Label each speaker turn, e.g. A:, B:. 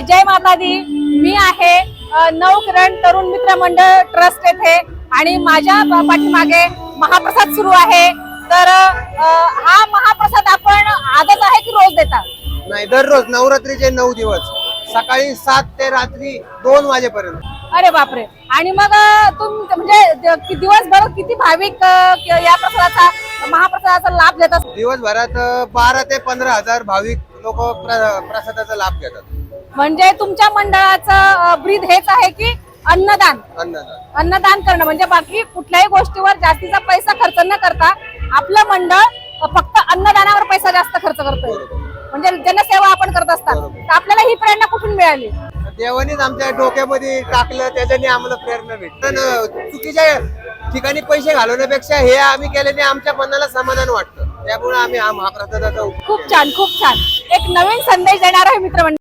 A: जय माता दी मी आहे नवकिरण तरुण मित्र मंडळ ट्रस्ट येथे आणि माझ्या पाठीमागे महाप्रसाद सुरू आहे. तर हा महाप्रसाद आपण आजच आहे की रोज देता?
B: नाही दररोज नवरात्रीचे नऊ दिवस. सकाळी सात ते रात्री दोन वाजेपर्यंत.
A: अरे बापरे. आणि मग तुम म्हणजे दिवसभर किती भाविक या प्रसादाचा महाप्रसादाचा लाभ घेतात.
B: दिवसभरात बारा ते पंधरा हजार भाविक लोक प्रसादाचा लाभ घेतात.
A: म्हणजे तुमच्या मंडळाचं ब्रीद हेच आहे की अन्नदान?
B: अन्नदान.
A: अन्नदान करणं. म्हणजे बाकी कुठल्याही गोष्टीवर जास्तीचा पैसा खर्च न करता आपलं मंडळ फक्त अन्नदानावर पैसा जास्त खर्च करतोय. म्हणजे जनसेवा आपण करत असतात. तर आपल्याला ही प्रेरणा कुठून मिळाली?
B: देवानीच आमच्या डोक्यामध्ये टाकलं त्याच्याने आम्हाला प्रेरणा अं, चुकीच्या ठिकाणी पैसे घालवण्यापेक्षा हे आम्ही केल्याने आमच्या मनाला समाधान वाटतं. त्यामुळे आम्ही हा महाप्रसादाचा
A: खूप छान खूप छान. एक नवीन संदेश देणार आहे मित्रमंडळ.